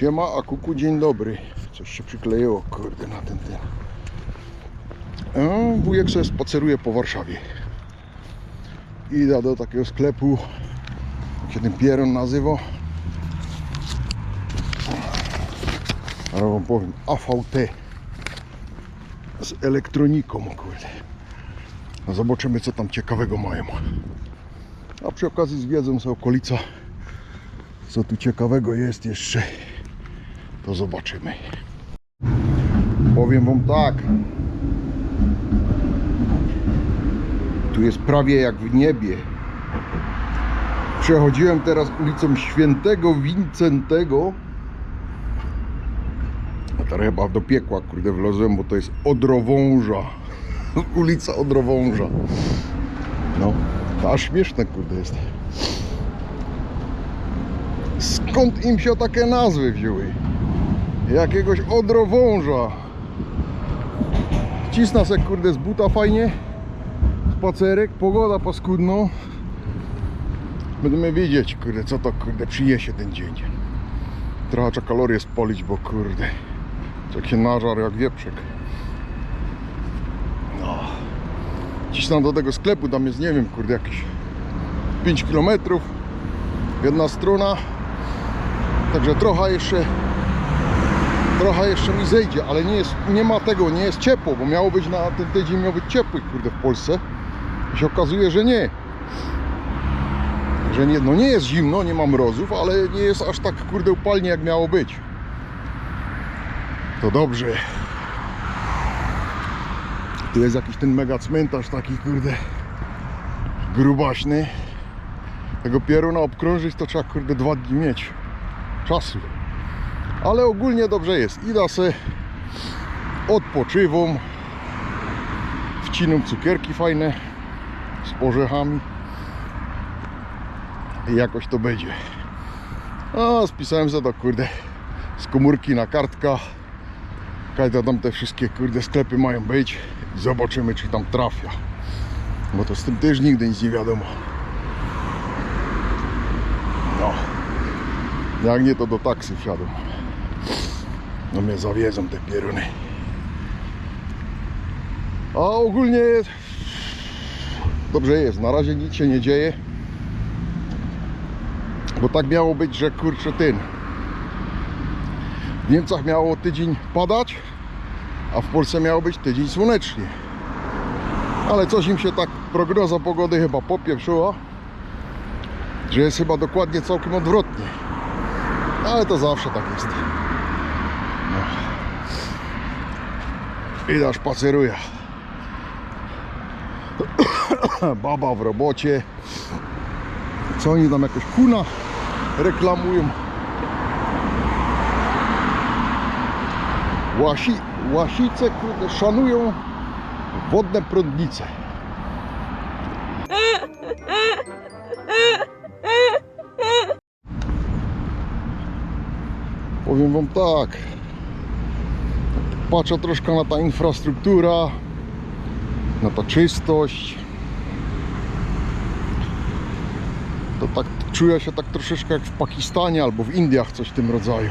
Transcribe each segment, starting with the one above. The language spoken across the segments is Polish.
Siema, a kuku, dzień dobry. Coś się przykleiło, kurde, na ten ten. E, wujek sobie spaceruje po Warszawie. Idę do takiego sklepu, jak się ten pieron nazywa. Ale wam powiem, AVT. Z elektroniką, kurde. No zobaczymy, co tam ciekawego mają. A przy okazji zwiedzą sobie okolica. Co tu ciekawego jest jeszcze, to zobaczymy. Powiem wam tak. Tu jest prawie jak w niebie. Przechodziłem teraz ulicą Świętego Wincentego. A teraz chyba do piekła, kurde, wlazłem, bo to jest Odrowąża. Ulica Odrowąża. No, to aż śmieszne, kurde, jest. Skąd im się takie nazwy wzięły? Jakiegoś odrowąża. Cisna se kurde z buta fajnie. Spacerek, pogoda paskudno. Będziemy wiedzieć kurde co to kurde przyniesie ten dzień. Trochę trzeba kalorie spolić, bo kurde jak się nażar jak wieprzek. No. Cisnę do tego sklepu, tam jest nie wiem kurde jakieś 5 km. Jedna strona. Także trochę jeszcze trochę jeszcze mi zejdzie, ale nie, jest, nie ma tego, nie jest ciepło, bo miało być na ten tydzień miał być ciepły kurde w Polsce. I się okazuje, że nie. Że nie, no nie jest zimno, nie ma mrozów, ale nie jest aż tak kurde upalnie jak miało być. To dobrze. Tu jest jakiś ten mega cmentarz taki kurde grubaśny. Tego pieruna obkrążyć to trzeba kurde dwa dni mieć czasu. Ale ogólnie dobrze jest. Ida se odpoczywam. Wcinam cukierki fajne z orzechami. I jakoś to będzie. A spisałem za to kurde z komórki na kartka. Kajda tam te wszystkie kurde sklepy mają być. Zobaczymy czy tam trafia. Bo to z tym też nigdy nic nie wiadomo. No. Jak nie to do taksy wsiadłem. No mnie zawiedzą te pieruny. A ogólnie jest... Dobrze jest, na razie nic się nie dzieje. Bo tak miało być, że kurczę ten. W Niemcach miało tydzień padać, a w Polsce miało być tydzień słonecznie. Ale coś im się tak prognoza pogody chyba popieprzyła, że jest chyba dokładnie całkiem odwrotnie. Ale to zawsze tak jest. Ida spaceruje. Baba w robocie. Co oni tam jakoś kuna reklamują? Łasi, łasice kurde, szanują wodne prądnice. Powiem wam tak. Patrzę troszkę na ta infrastruktura, na ta czystość. To tak czuję się tak troszeczkę jak w Pakistanie albo w Indiach, coś w tym rodzaju.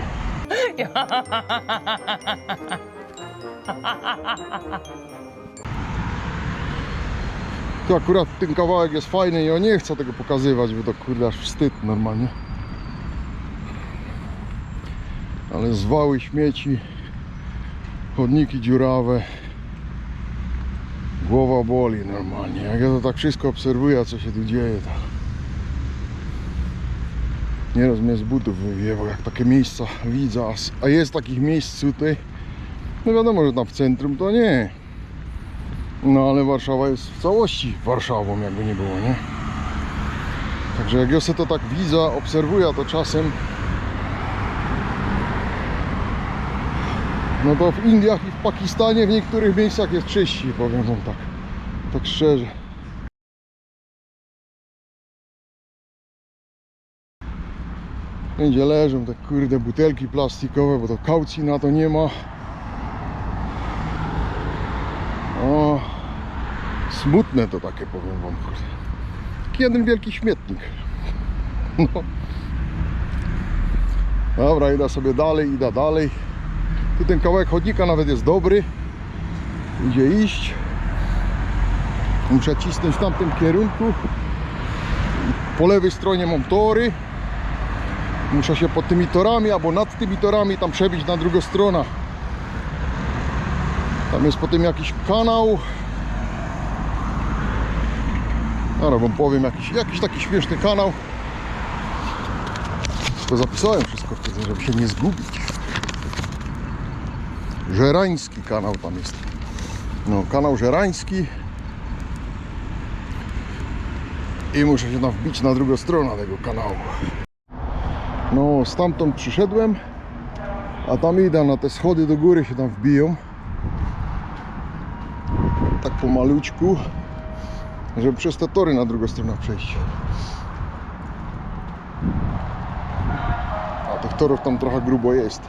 Tu akurat ten kawałek jest fajny i ja nie chcę tego pokazywać, bo to kurde aż wstyd normalnie. Ale zwały śmieci, chodniki dziurawe. Głowa boli normalnie. Jak ja to tak wszystko obserwuję, co się tu dzieje, to nieraz mnie z butów wywiewa, jak takie miejsca widzę, a jest takich miejsc tutaj, no wiadomo, że tam w centrum to nie. No ale Warszawa jest w całości Warszawą, jakby nie było, nie? Także jak ja sobie to tak widzę, obserwuję to czasem, no to w Indiach i w Pakistanie w niektórych miejscach jest czyściej, powiem wam tak. Tak szczerze. Wszędzie leżą te kurde butelki plastikowe, bo to kaucji na to nie ma. O, smutne to takie powiem wam. Taki jeden wielki śmietnik. No. Dobra, idę sobie dalej, idę dalej. Tu ten kawałek chodnika nawet jest dobry. Idzie iść. Muszę cisnąć w tamtym kierunku. Po lewej stronie mam tory. Muszę się pod tymi torami albo nad tymi torami tam przebić na drugą stronę. Tam jest potem jakiś kanał. Dobra, wam powiem jakiś, jakiś taki śmieszny kanał. To zapisałem wszystko wtedy, żeby się nie zgubić. Żerański kanał tam jest. No, kanał Żerański. I muszę się tam wbić na drugą stronę tego kanału. No, stamtąd przyszedłem, a tam idę na te schody do góry się tam wbiją. Tak pomalutku, żeby przez te tory na drugą stronę przejść. A tych torów tam trochę grubo jest.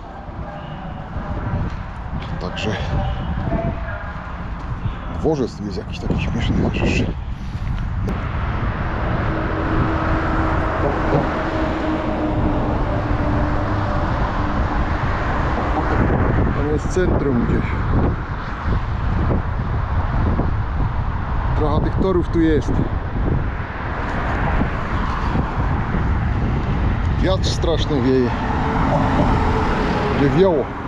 Także dworzec tu jest jakiś taki śmieszny też. Tam jest centrum gdzieś. Trochę tych torów tu jest. Wiatr straszny wieje. Wiewiało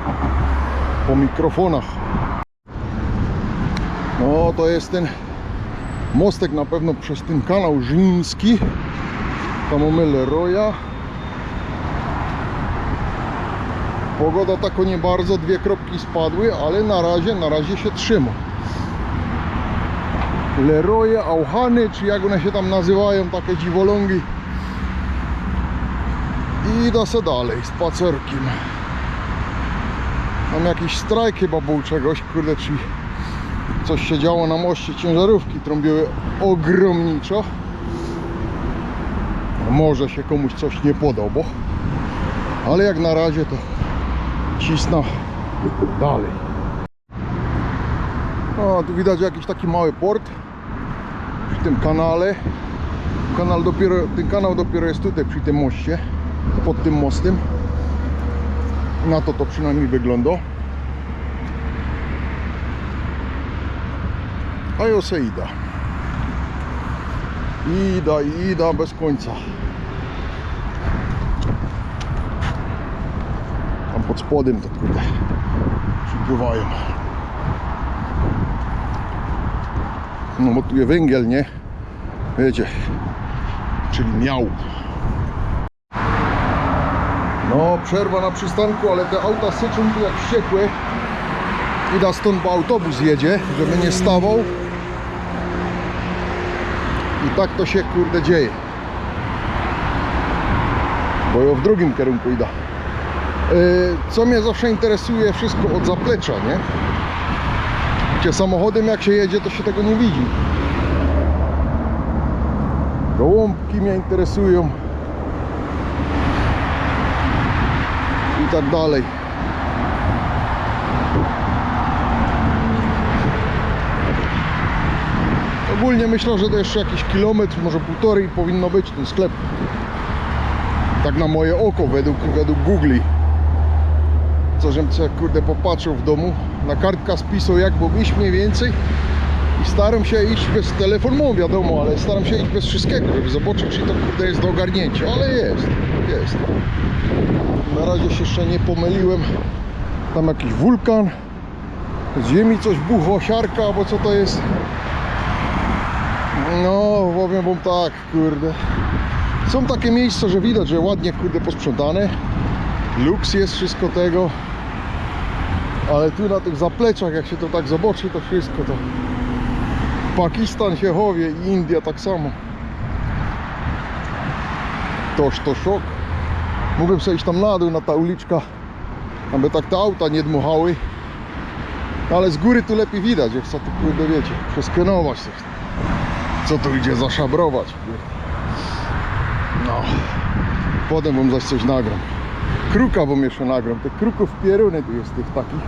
po mikrofonach. No to jest ten mostek na pewno przez ten kanał Żyński. Tam mamy Leroya. Pogoda tako nie bardzo, dwie kropki spadły, ale na razie, na razie się trzyma. Leroye, Auchany, czy jak one się tam nazywają, takie dziwolągi. I idę se dalej, spacerkiem. Tam jakiś strajk chyba był czegoś, kurde, coś się działo na moście, ciężarówki trąbiły ogromniczo. Może się komuś coś nie podoba, ale jak na razie to cisnę dalej. O, tu widać jakiś taki mały port przy tym kanale. Kanał dopiero, ten kanał dopiero jest tutaj przy tym moście, pod tym mostem. Na to to przynajmniej wygląda. A ja se idę. Ida, ida bez końca. Tam pod spodem to kurde przypływają. No bo tu jest węgiel, nie? Wiecie, czyli miał. No, przerwa na przystanku, ale te auta syczą tu jak wściekłe. Idę stąd, bo autobus jedzie, żeby nie stawał. I tak to się kurde dzieje. Bo ja w drugim kierunku idę. Yy, Co mnie zawsze interesuje, wszystko od zaplecza, nie? Wiecie, samochodem jak się jedzie, to się tego nie widzi. Gołąbki mnie interesują. I tak dalej. Ogólnie myślę, że to jeszcze jakiś kilometr, może półtorej powinno być ten sklep. Tak na moje oko, według, według Google. Co żem się kurde popatrzył w domu. Na kartka spisu jak bo iść mniej więcej. I staram się iść bez telefonu, wiadomo, ale staram się iść bez wszystkiego, żeby zobaczyć, czy to kurde jest do ogarnięcia. Ale jest, jest. Na razie się jeszcze nie pomyliłem. Tam jakiś wulkan. Z ziemi coś buchło, siarka, albo co to jest. No, powiem wam tak, kurde. Są takie miejsca, że widać, że ładnie, kurde, posprzątane. Luks jest wszystko tego. Ale tu na tych zapleczach, jak się to tak zobaczy, to wszystko to... Pakistan się chowie i India tak samo. Toż to szok. Mógłbym sobie iść tam na dół, na ta uliczka, aby tak te auta nie dmuchały. Ale z góry tu lepiej widać, jak co tu kurde wiecie, przeskenować coś. Co tu idzie zaszabrować. No. Potem wam zaś coś nagram. Kruka wam jeszcze nagram. Te kruków pieruny tu jest tych takich.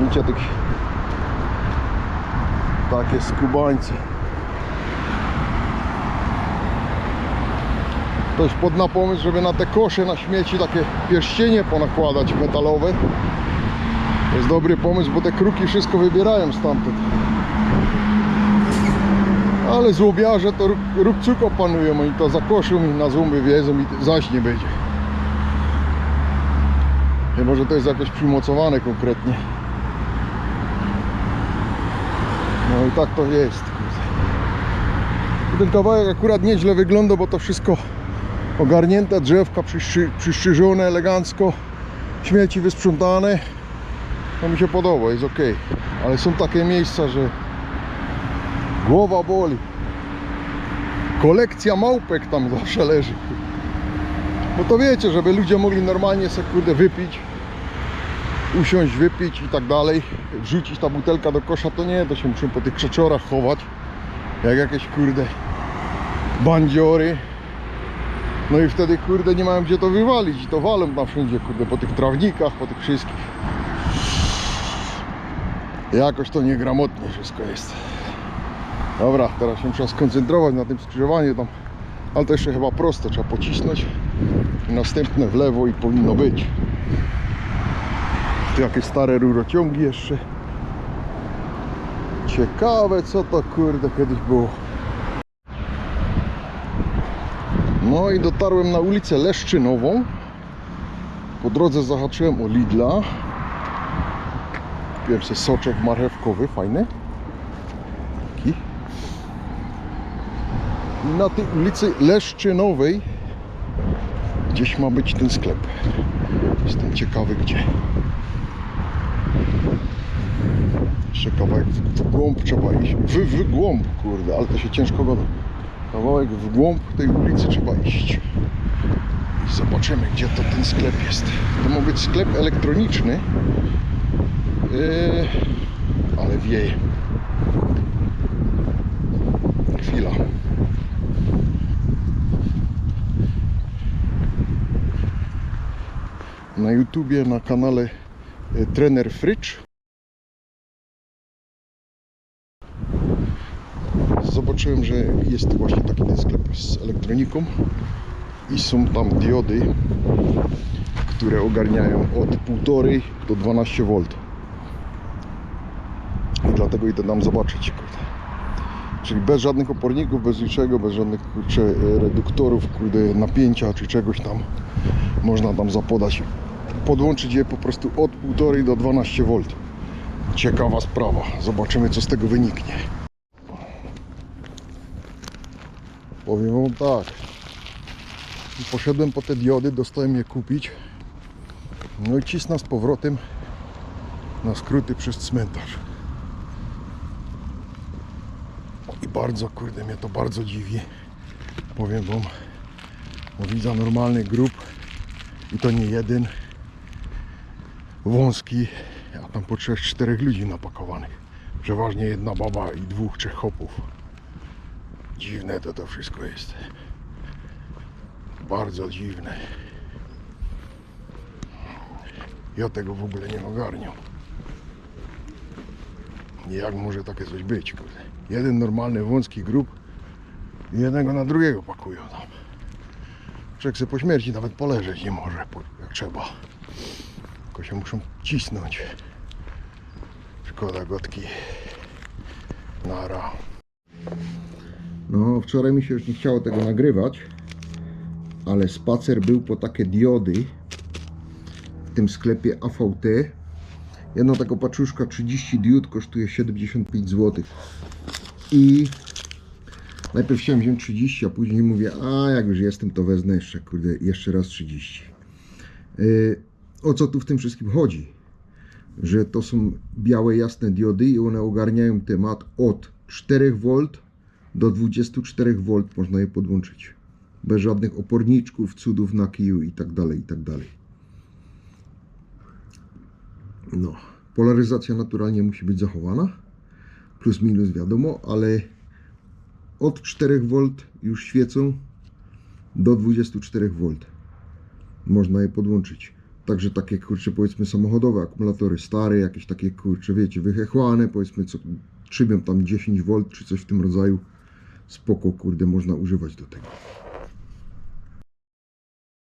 Widzicie tych takie skubańce. Ktoś pod na pomysł, żeby na te kosze na śmieci takie pierścienie ponakładać metalowe. To jest dobry pomysł, bo te kruki wszystko wybierają stamtąd. Ale złobiarze to róbcuk opanują, oni to zakoszą i na złomby wiedzą i zaś nie będzie. Chyba, że to jest jakoś przymocowane konkretnie. No i tak to jest. Ten kawałek akurat nieźle wygląda, bo to wszystko ogarnięte, drzewka przyszczy, przyszczyżone elegancko, śmieci wysprzątane. To mi się podoba, jest ok. Ale są takie miejsca, że głowa boli. Kolekcja małpek tam zawsze leży. Bo to wiecie, żeby ludzie mogli normalnie sobie kurde wypić, usiąść, wypić i tak dalej, wrzucić ta butelka do kosza, to nie, to się muszą po tych krzeczorach chować, jak jakieś kurde bandziory. No i wtedy kurde nie mają gdzie to wywalić i to walą tam wszędzie kurde po tych trawnikach, po tych wszystkich. Jakoś to niegramotnie wszystko jest. Dobra, teraz się muszę skoncentrować na tym skrzyżowaniu tam. Ale to jeszcze chyba proste, trzeba pocisnąć. Następne w lewo i powinno być. Jakieś stare rurociągi jeszcze. Ciekawe co to kurde kiedyś było. No i dotarłem na ulicę Leszczynową. Po drodze zahaczyłem o Lidla. Sobie soczek marchewkowy, fajny. Taki. I na tej ulicy Leszczynowej gdzieś ma być ten sklep. Jestem ciekawy gdzie. Jeszcze kawałek w, głąb trzeba iść. W, w głąb, kurde, ale to się ciężko gada. Kawałek w głąb tej ulicy trzeba iść. I zobaczymy, gdzie to ten sklep jest. To ma być sklep elektroniczny. Yy, ale wieje. Chwila. Na YouTubie, na kanale Trener Frycz. Zobaczyłem, że jest właśnie taki ten sklep z elektroniką i są tam diody, które ogarniają od 1,5 do 12 V. I dlatego idę tam zobaczyć. Kurde. Czyli bez żadnych oporników, bez niczego, bez żadnych reduktorów, kurde, napięcia czy czegoś tam można tam zapodać. Podłączyć je po prostu od 1,5 do 12 V. Ciekawa sprawa. Zobaczymy co z tego wyniknie. Powiem wam tak. Poszedłem po te diody, dostałem je kupić. No i cisnę z powrotem na skróty przez cmentarz. I bardzo, kurde, mnie to bardzo dziwi. Powiem wam, bo widzę normalny grup i to nie jeden wąski, a tam po 3-4 ludzi napakowanych. Przeważnie jedna baba i dwóch, trzech chopów. Dziwne to to wszystko jest. Bardzo dziwne. Ja tego w ogóle nie ogarniam. Jak może takie coś być, kurde? Jeden normalny wąski grób jednego na drugiego pakują tam. Człowiek po śmierci nawet poleżeć nie może, jak trzeba. Tylko się muszą cisnąć. Szkoda gotki. Nara. No, wczoraj mi się już nie chciało tego nagrywać, ale spacer był po takie diody w tym sklepie AVT. Jedna taka paczuszka 30 diod kosztuje 75 zł. I najpierw chciałem wziąć 30, a później mówię, a jak już jestem, to wezmę jeszcze, kurde, jeszcze raz 30. Yy, o co tu w tym wszystkim chodzi? Że to są białe, jasne diody i one ogarniają temat od 4V do 24 V można je podłączyć. Bez żadnych oporniczków, cudów na kiju i tak dalej, i tak dalej. No, polaryzacja naturalnie musi być zachowana. Plus minus wiadomo, ale od 4 V już świecą do 24 V. Można je podłączyć. Także takie kurcze powiedzmy samochodowe akumulatory stare, jakieś takie kurcze wiecie, wychechłane, powiedzmy co trzybią tam 10 V czy coś w tym rodzaju spoko, kurde, można używać do tego.